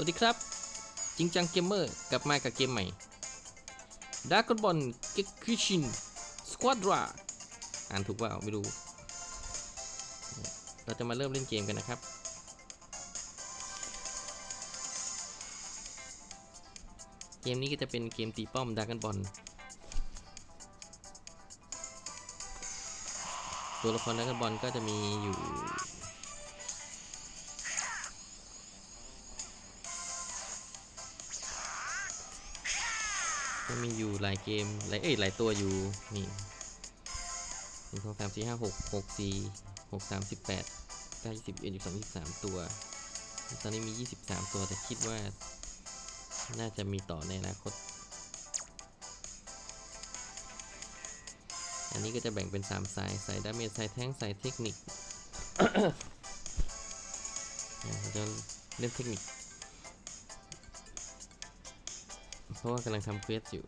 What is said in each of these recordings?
วัสดีครับ จริงจังเกมเมอร์กลับมากับเกมใหม่ดากอนบอลเกคิชินสควอดราอ่านถูกเปล่าไม่รู้ เราจะมาเริ่มเล่นเกมกันนะครับ เกมนี้ก็จะเป็นเกมตีป้อมดากอนบอลตัวละครดากอนบอลก็จะมีอยู่ ก็มีอยู่หลายเกมหลายเอ้ยหลายตัวอยู่นี่หนึ่งสองสามสี่ห้าหกหกสี่หกสามสิบแปดเก้ายี่สิบเอ็ดยี่สิบสองยี่สิบสามตัว ตอนนี้มียี่สิบสามตัวแต่คิดว่า น่าจะมีต่อในอนาคต อันนี้ก็จะแบ่งเป็นสามสายสายดาเมจสายแท้งสายเทคนิคเราจะเล่นเทคนิค เพราะว่ากำลังทำเควสอยู่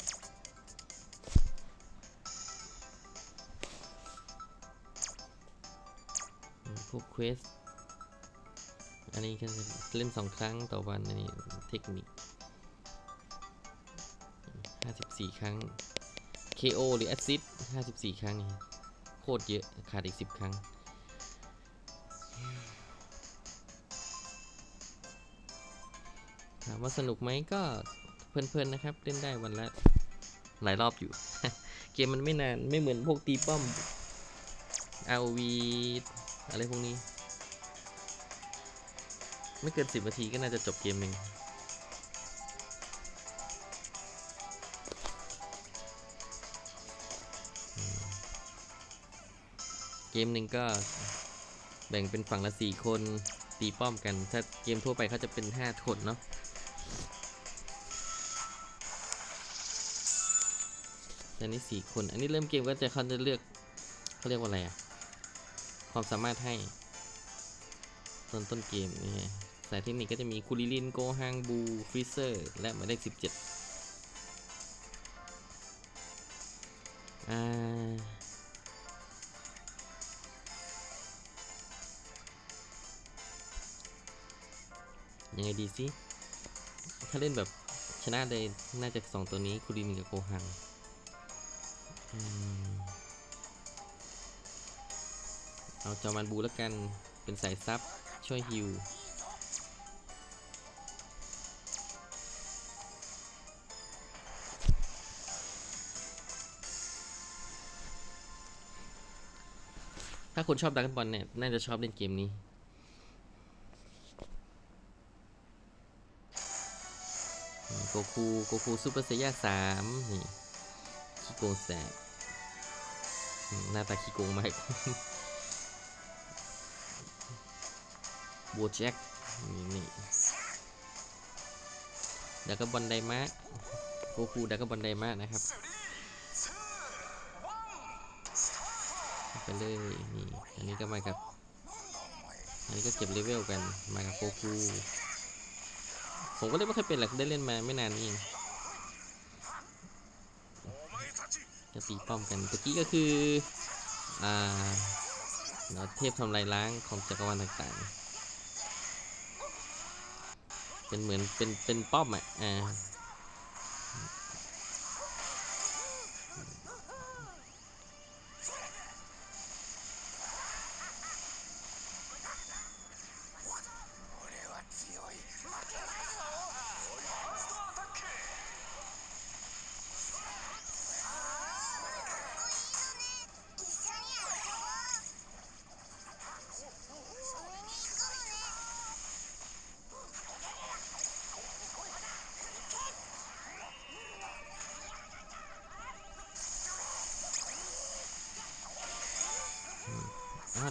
พวกเควส อันนี้ก็เล่นสองครั้งต่อวันอันนี้เทคนิค 54 ครั้ง KO หรือ Assist 54 ครั้งนี่โคตรเยอะ ขาดอีก 10 ครั้ง ถามว่าสนุกไหมก็ เพลินๆนะครับ เล่นได้วันละหลายรอบอยู่ เกมมันไม่นานไม่เหมือนพวกตีป้อม ROV อะไรพวกนี้ ไม่เกิน 10นาทีก็น่าจะจบเกมเองเกมหนึ่งก็แบ่งเป็นฝั่งละ 4 คนตีป้อมกัน ถ้าเกมทั่วไปเขาจะเป็น 5 คนเนาะ อันนี้สี่คน อันนี้เริ่มเกมก็จะเขาจะเลือกเขาเรียกว่าอะไรอะความสามารถให้ต้นต้นเกมนี่สายเทคนิคก็จะมีคูริลินโกฮังบูฟรีเซอร์และหมายเลขสิบเจ็ดอ่ายังไงดีสิ ถ้าเล่นแบบชนะเลยน่าจะสองตัวนี้คูริลินกับโกฮัง เอาจอมันบูแล้วกัน เป็นสายซับ ช่วยฮิวถ้าคุณชอบดักบอลเนี่ย น่าจะชอบเล่นเกมนี้ โกคู โกคูซูเปอร์เซียสามนี่ โกงแสบหน้าตาขี้โกงมากบัวแจ็คนี่นี่ดักกบอลไดมะโกคูดักกบอลไดมะนะครับไปเลยนี่อันนี้ก็มากับอันนี้ก็เก็บเลเวลกันมากับโกคูผมก็เล่นไม่ค่อยเป็นหรอกได้เล่นมาไม่นานนี่เอง จะตีป้อมกันตะกี้ก็คืออ่าเนาเทพทำลายล้างของจักรวาลต่างๆ เป็นเหมือนเป็นเป็นป้อมอะอ่า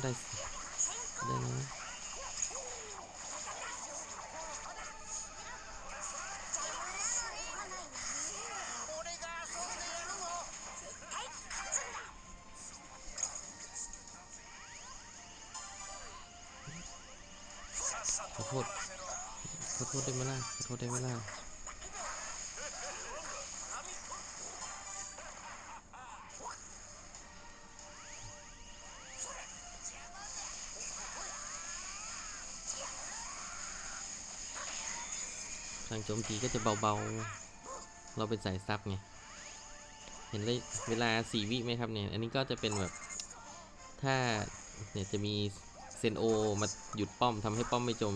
ได้สิได้นะขอโทษขอโทษได้ไหมล่ะขอโทษได้ไหมล่ะ โจมตีก็จะเบาๆ เราเป็นสายซับไง เห็นเลยเวลาสี่วิไหมครับเนี่ย อันนี้ก็จะเป็นแบบ ถ้าเนี่ยจะมีเซนโอมาหยุดป้อมทำให้ป้อมไม่โจม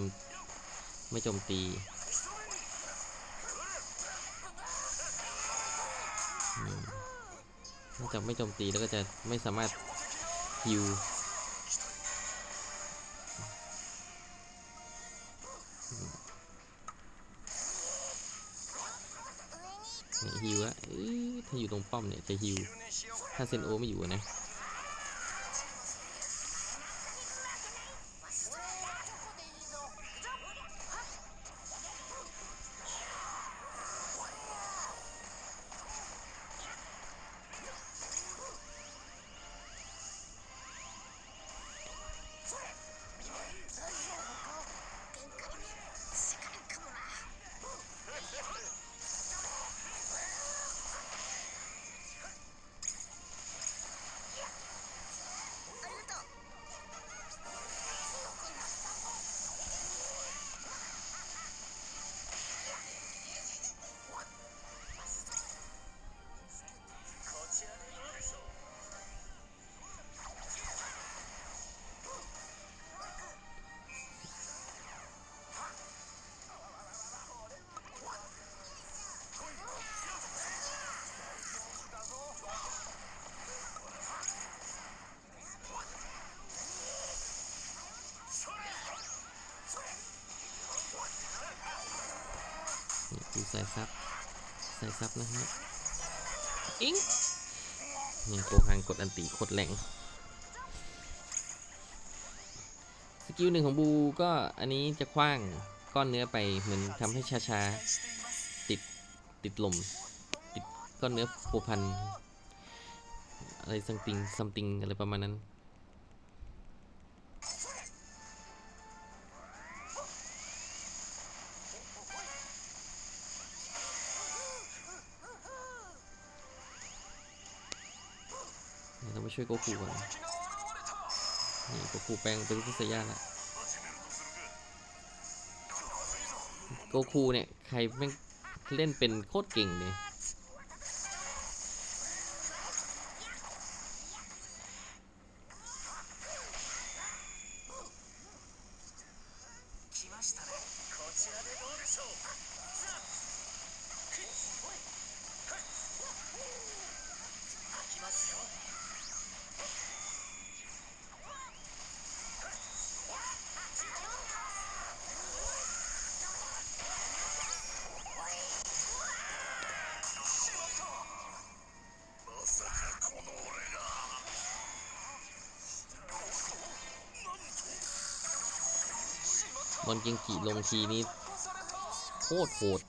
ไม่โจมตีนอกจากไม่โจมตีแล้วก็จะไม่สามารถฮิว ฮิวอะถ้าอยู่ตรงป้อมเนี่ยจะฮิวถ้าเซนโอไม่อยู่นะ นี่ดูสายซับสายซับนะฮะ อิงนี่โกหังกดอันติโคตรแรงสกิลหนึ่งของบูก็อันนี้จะคว้างก้อนเนื้อไปเหมือนทำให้ช้าๆ ติดติดลม ติดก้อนเนื้อโปพัน อะไรซัมติงซัมติงอะไรประมาณนั้น ช่วยโกคูก่อนนี่โกคูแปลงเป็นลูกศิษยาละโกคูเนี่ยใครแม่งเล่นเป็นโคตรเก่งเลย อลเกงกีลงทีนี้โคตรโหด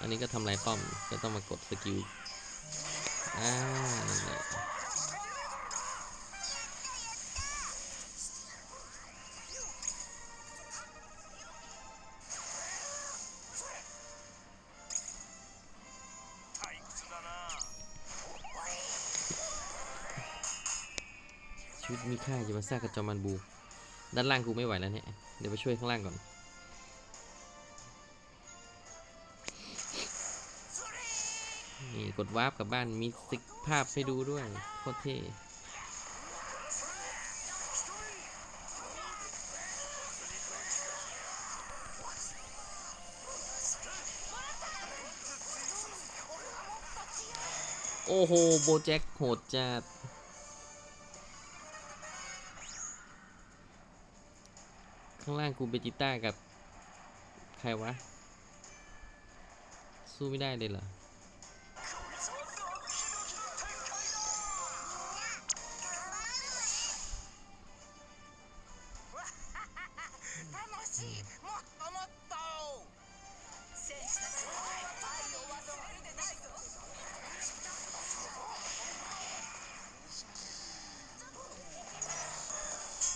อันนี้ก็ทำลายป้อม ก็ต้องมากดสกิล อ่านั่นแหละ วิตมีค่าอย่ามาซ่ากับจอมันบู ด้านล่างกูไม่ไหวแล้วเนี่ย เดี๋ยวไปช่วยข้างล่างก่อน นี่กดวาร์ปกลับบ้านมีสิกภาพให้ดูด้วยโคตรเท่โอ้โห โบแจ็คโหดจัด ข้างล่างกูเบจิต้ากับ ใครวะ สู้ไม่ได้เลยเหรอ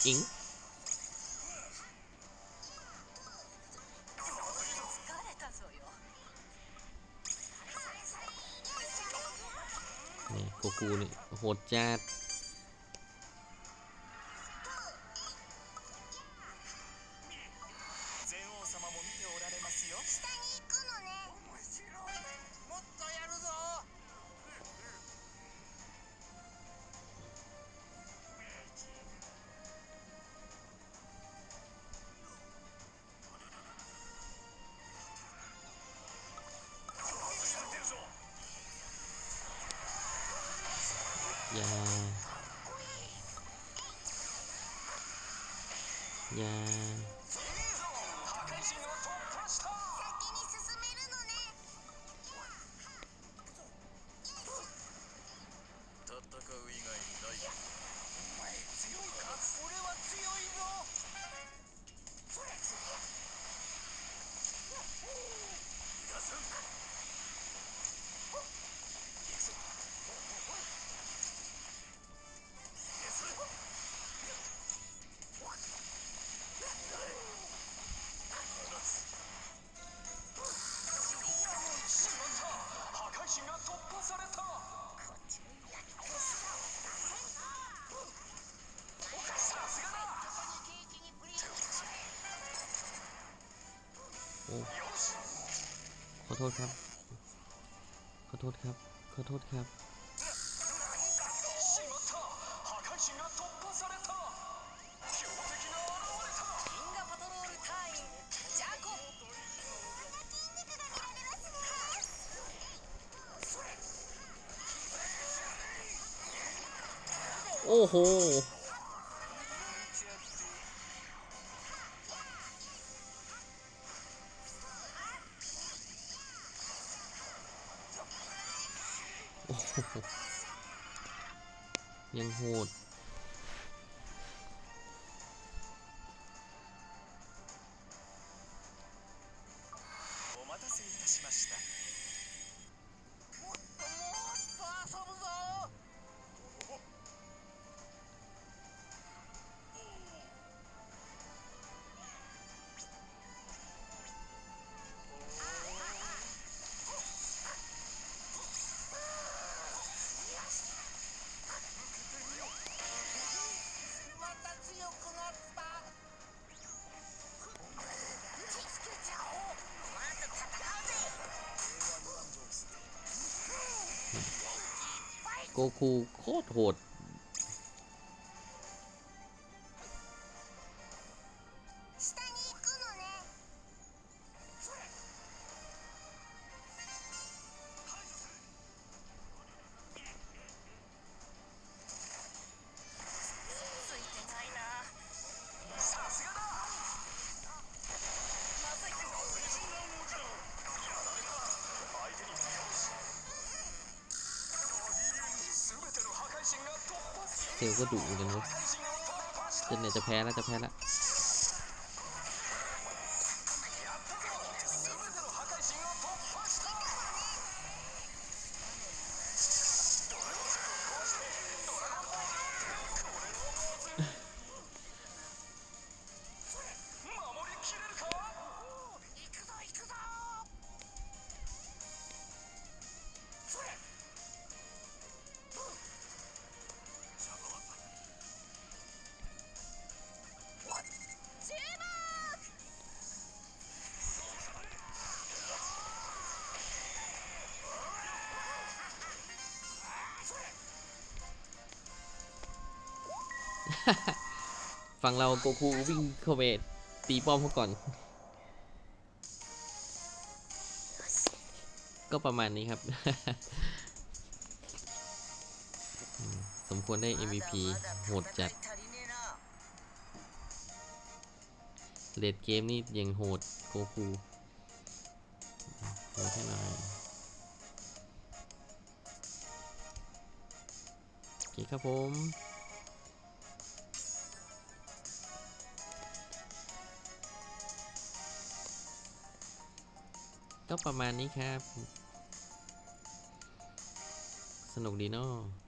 อิง กูนี่โหดจัด いやー先に進めるの ขอโทษครับ ขอโทษครับ ขอโทษครับ โอ้โห ยังโหด โกคูโคตรโหด เซลก็ดุเหมือนกัเว้ยจนไหนจะแพ้แล้วจะแพ้แล้ว ฝั่งเราโกคูวิ่งเข้าไปตีป้อมเขาก่อน ก็ประมาณนี้ครับ สมควรได้ MVP โหดจัดเลดเกมนี่ยังโหดโกคูโหดแค่ไหนโอเคครับผม ก็ประมาณนี้ครับ สนุกดีเนาะ